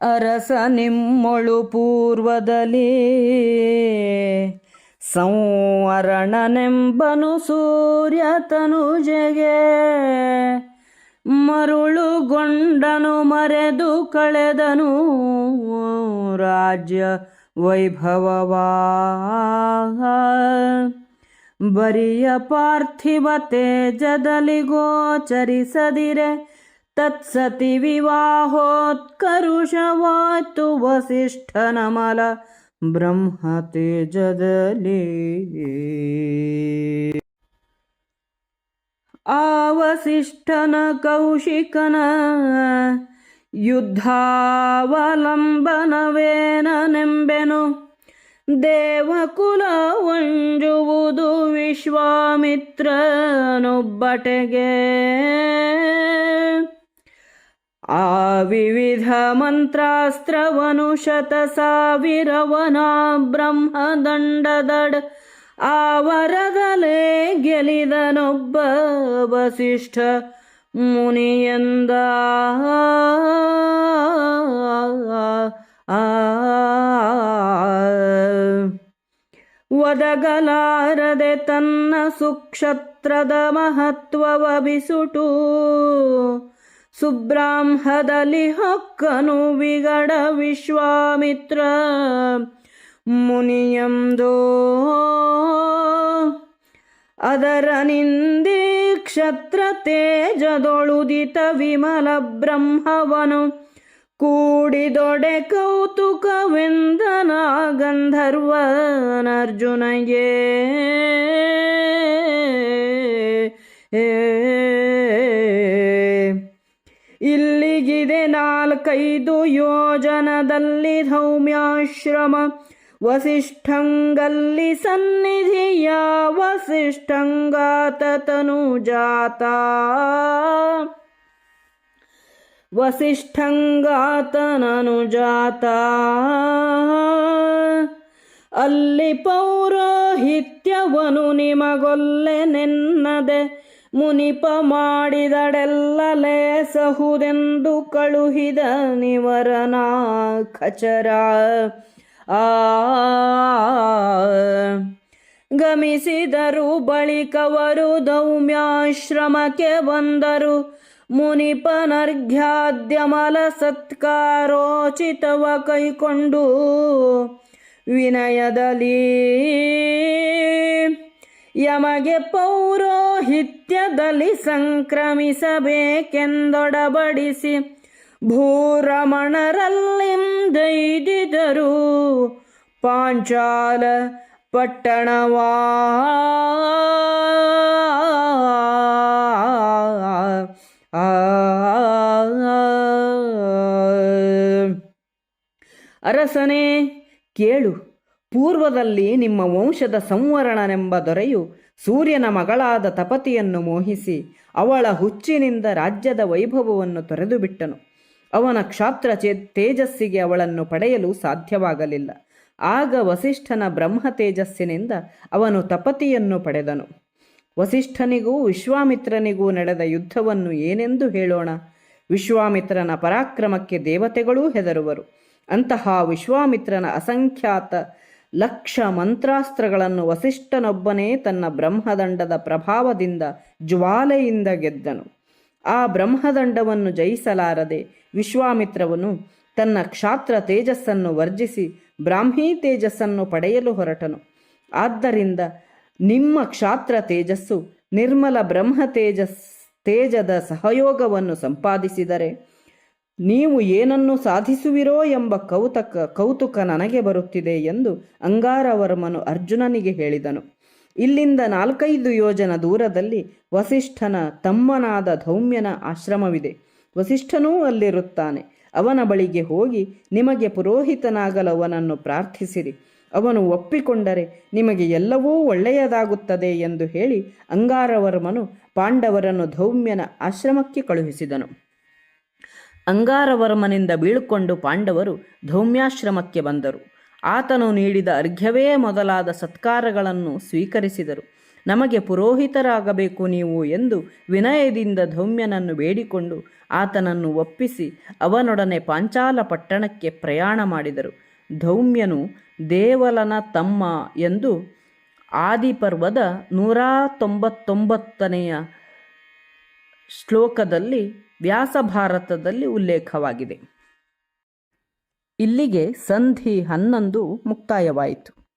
ಅರಸ ನಿಮ್ಮೊಳು ಪೂರ್ವದಲ್ಲಿ ಸಂವರಣನೆಂಬನು ಸೂರ್ಯ ತನುಜೆಗೆ. ಮರುಳುಗೊಂಡನು ಮರೆದು ಕಳೆದನು ರಾಜ್ಯ ವೈಭವವಾ. ಬರಿಯ ಪಾರ್ಥಿವ ತೇಜದಲ್ಲಿ ಗೋಚರಿಸದಿರೆ. ತತ್ಸತಿ ವಿವಾಹೋತ್ಕರುಷವಾಯ್ತು ವಸಿಷ್ಠನಮಲ ಬ್ರಹ್ಮ ತೇಜದಲ್ಲಿ ಆ ವಸಿಷ್ಠನ ಕೌಶಿಕನ ಯುದ್ಧಾವಲಂಬನವೇನನೆಂಬೆನು ವಿಶ್ವಾಮಿತ್ರನು ವಿಶ್ವಾಮಿತ್ರನೊಬ್ಬಟೆಗೆ ಆ ವಿವಿಧ ಮಂತ್ರಾಸ್ತ್ರವನು ಶತ ಸಾವಿರವನ ಬ್ರಹ್ಮದಂಡದಡ್. ಆವರದಲೇ ಗೆಲಿದನೊಬ್ಬ ವಸಿಷ್ಠ ಮುನಿಯಂದ. ಒದಗಲಾರದೆ ತನ್ನ ಸುಕ್ಷತ್ರದ ಮಹತ್ವವ ಬಿಸುಟು. ಸುಬ್ರಾಹ್ಮದಲ್ಲಿ ಹೊಕ್ಕನು ವಿಗಡ ವಿಶ್ವಾಮಿತ್ರ. ಮುನಿಯಂದೋ ಅದರ ನಿಂದಿ ಕ್ಷತ್ರ ತೇಜದೊಳುದಿತ ವಿಮಲ ಬ್ರಹ್ಮವನು. ಕೂಡಿದೊಡೆ ಕೌತುಕವೆಂದನ ಗಂಧರ್ವನರ್ಜುನಯೇ ಇಲ್ಲಿಗಿದೆ ನಾಲ್ಕೈದು ಯೋಜನದಲ್ಲಿ ಧೌಮ್ಯಾಶ್ರಮ ವಸಿಷ್ಠಂಗಲ್ಲಿ ಸನ್ನಿಧಿಯ ವಸಿಷ್ಠಂಗಾತನು ಜಾತ. ವಸಿಷ್ಠಂಗಾತನನು ಜಾತ. ಅಲ್ಲಿ ಪೌರೋಹಿತ್ಯವನು ನಿಮಗೊಲ್ಲೆ ನೆನ್ನದೆ ಮುನಿಪ ಮಾಡಿದಡೆಲ್ಲ ಲೇಸಹುದೆಂದು ಕಳುಹಿದ ನಿವರನ ಖಚರ. ಆ ಗಮಿಸಿದರು ಬಳಿಕವರು ದೌಮ್ಯಾಶ್ರಮಕ್ಕೆ ಬಂದರು. ಮುನಿಪನರ್ಘ್ಯಾದ್ಯಮಲ ಸತ್ಕಾರೋಚಿತವ ಕೈಕೊಂಡು ವಿನಯದಲ್ಲಿ ಯಮಗೆ ಪೌರೋಹಿತ್ಯದಲ್ಲಿ ಸಂಕ್ರಮಿಸಬೇಕೆಂದೊಡಬಡಿಸಿ ಭೂರಮಣರಲ್ಲಿಂದೈದಿದರು ಪಾಂಚಾಲ ಪಟ್ಟಣವಾ. ಅರಸನೇ ಕೇಳು. ಪೂರ್ವದಲ್ಲಿ ನಿಮ್ಮ ವಂಶದ ಸಂವರಣನೆಂಬ ದೊರೆಯು ಸೂರ್ಯನ ಮಗಳಾದ ತಪತಿಯನ್ನು ಮೋಹಿಸಿ ಅವಳ ಹುಚ್ಚಿನಿಂದ ರಾಜ್ಯದ ವೈಭವವನ್ನು ತೊರೆದು ಬಿಟ್ಟನು ಅವನ ಕ್ಷಾತ್ರ ಚೇ ತೇಜಸ್ಸಿಗೆ ಅವಳನ್ನು ಪಡೆಯಲು ಸಾಧ್ಯವಾಗಲಿಲ್ಲ. ಆಗ ವಸಿಷ್ಠನ ಬ್ರಹ್ಮ ತೇಜಸ್ಸಿನಿಂದ ಅವನು ತಪತಿಯನ್ನು ಪಡೆದನು. ವಸಿಷ್ಠನಿಗೂ ವಿಶ್ವಾಮಿತ್ರನಿಗೂ ನಡೆದ ಯುದ್ಧವನ್ನು ಏನೆಂದು ಹೇಳೋಣ? ವಿಶ್ವಾಮಿತ್ರನ ಪರಾಕ್ರಮಕ್ಕೆ ದೇವತೆಗಳೂ ಹೆದರುವರು. ಅಂತಹ ವಿಶ್ವಾಮಿತ್ರನ ಅಸಂಖ್ಯಾತ ಲಕ್ಷ ಮಂತ್ರಾಸ್ತ್ರಗಳನ್ನು ವಸಿಷ್ಠನೊಬ್ಬನೇ ತನ್ನ ಬ್ರಹ್ಮದಂಡದ ಪ್ರಭಾವದಿಂದ ಜ್ವಾಲೆಯಿಂದ ಗೆದ್ದನು. ಆ ಬ್ರಹ್ಮದಂಡವನ್ನು ಜಯಿಸಲಾರದೆ ವಿಶ್ವಾಮಿತ್ರವನು ತನ್ನ ಕ್ಷಾತ್ರ ತೇಜಸ್ಸನ್ನು ವರ್ಜಿಸಿ ಬ್ರಾಹ್ಮೀ ತೇಜಸ್ಸನ್ನು ಪಡೆಯಲು ಹೊರಟನು. ಆದ್ದರಿಂದ ನಿಮ್ಮ ಕ್ಷಾತ್ರ ತೇಜಸ್ಸು ನಿರ್ಮಲ ಬ್ರಹ್ಮ ತೇಜಸ್, ತೇಜದ ಸಹಯೋಗವನ್ನು ಸಂಪಾದಿಸಿದರೆ ನೀವು ಏನನ್ನು ಸಾಧಿಸುವಿರೋ ಎಂಬ ಕೌತಕ, ಕೌತುಕ ನನಗೆ ಬರುತ್ತಿದೆ ಎಂದು ಅಂಗಾರವರ್ಮನು ಅರ್ಜುನನಿಗೆ ಹೇಳಿದನು. ಇಲ್ಲಿಂದ ನಾಲ್ಕೈದು ಯೋಜನ ದೂರದಲ್ಲಿ ವಸಿಷ್ಠನ ತಮ್ಮನಾದ ಧೌಮ್ಯನ ಆಶ್ರಮವಿದೆ. ವಸಿಷ್ಠನೂ ಅಲ್ಲಿರುತ್ತಾನೆ. ಅವನ ಬಳಿಗೆ ಹೋಗಿ ನಿಮಗೆ ಪುರೋಹಿತನಾಗಲು ಅವನನ್ನು ಪ್ರಾರ್ಥಿಸಿರಿ. ಅವನು ಒಪ್ಪಿಕೊಂಡರೆ ನಿಮಗೆ ಎಲ್ಲವೂ ಒಳ್ಳೆಯದಾಗುತ್ತದೆ ಎಂದು ಹೇಳಿ ಅಂಗಾರವರ್ಮನು ಪಾಂಡವರನ್ನು ಧೌಮ್ಯನ ಆಶ್ರಮಕ್ಕೆ ಕಳುಹಿಸಿದನು. ಅಂಗಾರವರ್ಮನಿಂದ ಬೀಳ್ಕೊಂಡು ಪಾಂಡವರು ಧೌಮ್ಯಾಶ್ರಮಕ್ಕೆ ಬಂದರು. ಆತನು ನೀಡಿದ ಅರ್ಘ್ಯವೇ ಮೊದಲಾದ ಸತ್ಕಾರಗಳನ್ನು ಸ್ವೀಕರಿಸಿದರು. ನಮಗೆ ಪುರೋಹಿತರಾಗಬೇಕು ನೀವು ಎಂದು ವಿನಯದಿಂದ ಧೌಮ್ಯನನ್ನು ಬೇಡಿಕೊಂಡು ಆತನನ್ನು ಒಪ್ಪಿಸಿ ಅವನೊಡನೆ ಪಾಂಚಾಲ ಪಟ್ಟಣಕ್ಕೆ ಪ್ರಯಾಣ ಮಾಡಿದರು. ಧೌಮ್ಯನು ದೇವಲನ ತಮ್ಮ ಎಂದು ಆದಿಪರ್ವದ ನೂರ ತೊಂಬತ್ತೊಂಬತ್ತನೆಯ ಶ್ಲೋಕದಲ್ಲಿ ವ್ಯಾಸಭಾರತದಲ್ಲಿ ಉಲ್ಲೇಖವಾಗಿದೆ. ಇಲ್ಲಿಗೆ ಸಂಧಿ ಹನ್ನೊಂದು ಮುಕ್ತಾಯವಾಯಿತು.